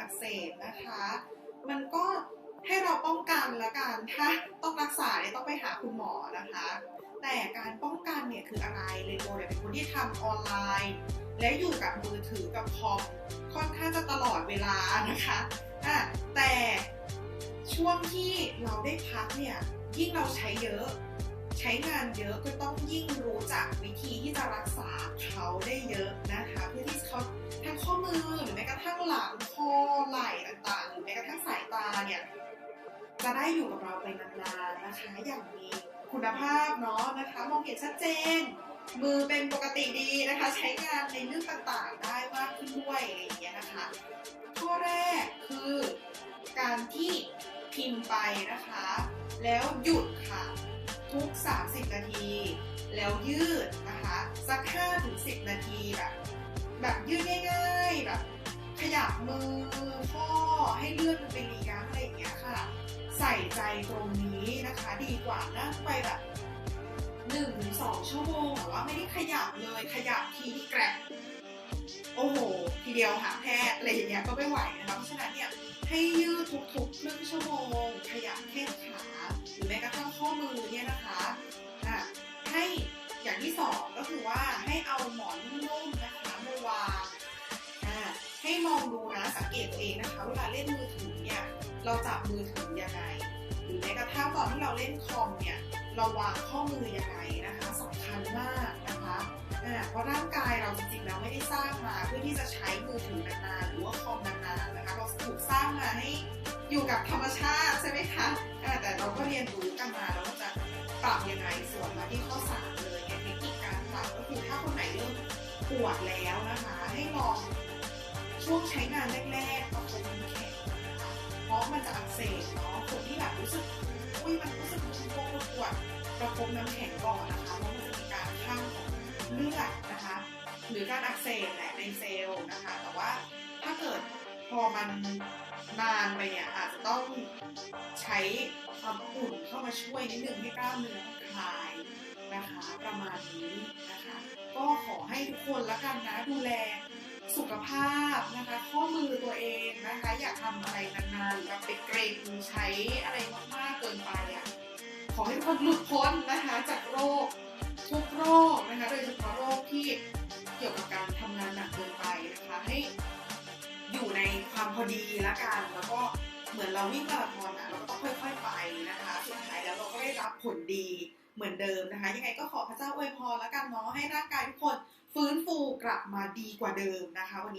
อักเสบนะคะ มันก็ให้เราป้องกันละกันถ้าต้องรักษาเนี่ยต้องไปหาคุณหมอนะคะ แต่การป้องกันเนี่ยคืออะไรเรนโบเนี่ยเป็นคนที่ทำออนไลน์ และอยู่กับมือถือกับคอมค่อนข้างจะตลอดเวลานะคะอะแต่ช่วงที่เราได้พักเนี่ยยิ่งเราใช้เยอะ ใช้งานเยอะก็ต้องยิ่งรู้จักวิธีที่จะรักษาเขาได้เยอะนะคะ จะได้อยู่กับเราไปนานๆนะคะ อย่างมีคุณภาพเนาะนะคะ มองเห็นชัดเจน มือเป็นปกติดีนะคะ ใช้งานในเรื่องต่างๆได้มากขึ้นด้วยอะไรอย่างเงี้ยนะคะ ข้อแรกคือการที่พิมพ์ไปนะคะ แล้วหยุดค่ะ ทุก 30 นาที แล้วยืดนะคะสัก5ถึง10 นาทีแบบแบบยืดง่าย ๆ แบบขยับมือข้อให้เลือดมันไปรีกางอะไรอย่างเงี้ย ใส่ใจตรงนี้นะคะ ดีกว่านั่งไปแบบ1ถึง2ชั่วโมงแต่ว่าไม่ได้ขยับเลยขยับทีนี่แกรบโอ้โห ทีเดียวหาแพทย์อะไรอย่างเงี้ยก็ไม่ไหวนะคะเพราะฉะนั้นเนี่ยให้ยืดทุกๆครึ่งชั่วโมง ขยับแข้งขาหรือแม้กระทั่งข้อมือเนี่ยนะคะอะให้อย่างที่สองก็คือว่าให้เอาหมอนนุ่มๆนะคะมาวางอะให้มองดูนะสังเกตตัวเองนะคะ เวลาเล่นมือถือเนี่ย เราจับมือถือยังไงหรือแม้กระทั่งตอนที่เราเล่นคอมเนี่ยเราวางข้อมือยังไงนะคะสำคัญมากนะคะเพราะร่างกายเราจริงๆแล้วไม่ได้สร้างมาเพื่อที่จะใช้มือถือนานๆหรือว่าคอมนานๆนะคะเราถูกสร้างมาให้อยู่กับธรรมชาติใช่ไหมคะแต่เราก็เรียนรู้กันมาแล้วว่าจะปรับยังไงส่วนมาที่ข้อสามเลยเนี่ยเทคนิคการปรับก็คือถ้าคนไหนเริ่มปวดแล้วนะคะ ให้ลองช่วงใช้งานแรกๆประคบน้ำแข็งน เพราะมันจะอักเสบเนาะคนที่แบบรู้สึกอุ้ยมันรู้สึกปวดปวดประคบน้ำแข็งก่อนนะคะเพราะมันจะมีการข้างของเลือดนะคะ หรือการอักเสบแหละในเซลล์นะคะ แต่ว่าถ้าเกิดพอมันนานไปเนี่ยอาจจะต้องใช้ความอุ่นเข้ามาช่วยนิดนึงให้กล้ามเนื้อคลายนะคะ ประมาณนี้นะคะ ก็ขอให้ทุกคนละกันนะดูแล สุขภาพนะคะ ข้อมือตัวเองนะคะ อย่าทำอะไรนานๆอแบบไปเกรงใช้อะไรมากๆเกินไปอะขอให้ทุกคนหลุดพ้นนะคะจากโรคทุกโรคนะคะ โดยเฉพาะโรคที่เกี่ยวกับการทำงานหนักเกินไปนะคะให้อยู่ในความพอดีละกันแล้วก็เหมือนเราวิ่งมาราธอนอะเราก็ต้องค่อย ๆ ไปนะคะ สุดท้ายแล้วเราก็ได้รับผลดีเหมือนเดิมนะคะ ยังไงก็ขอพระเจ้าอวยพรละกันเนาะให้ร่างกายทุกคน ฟื้นฟูกลับมาดีกว่าเดิมนะคะ วันนี้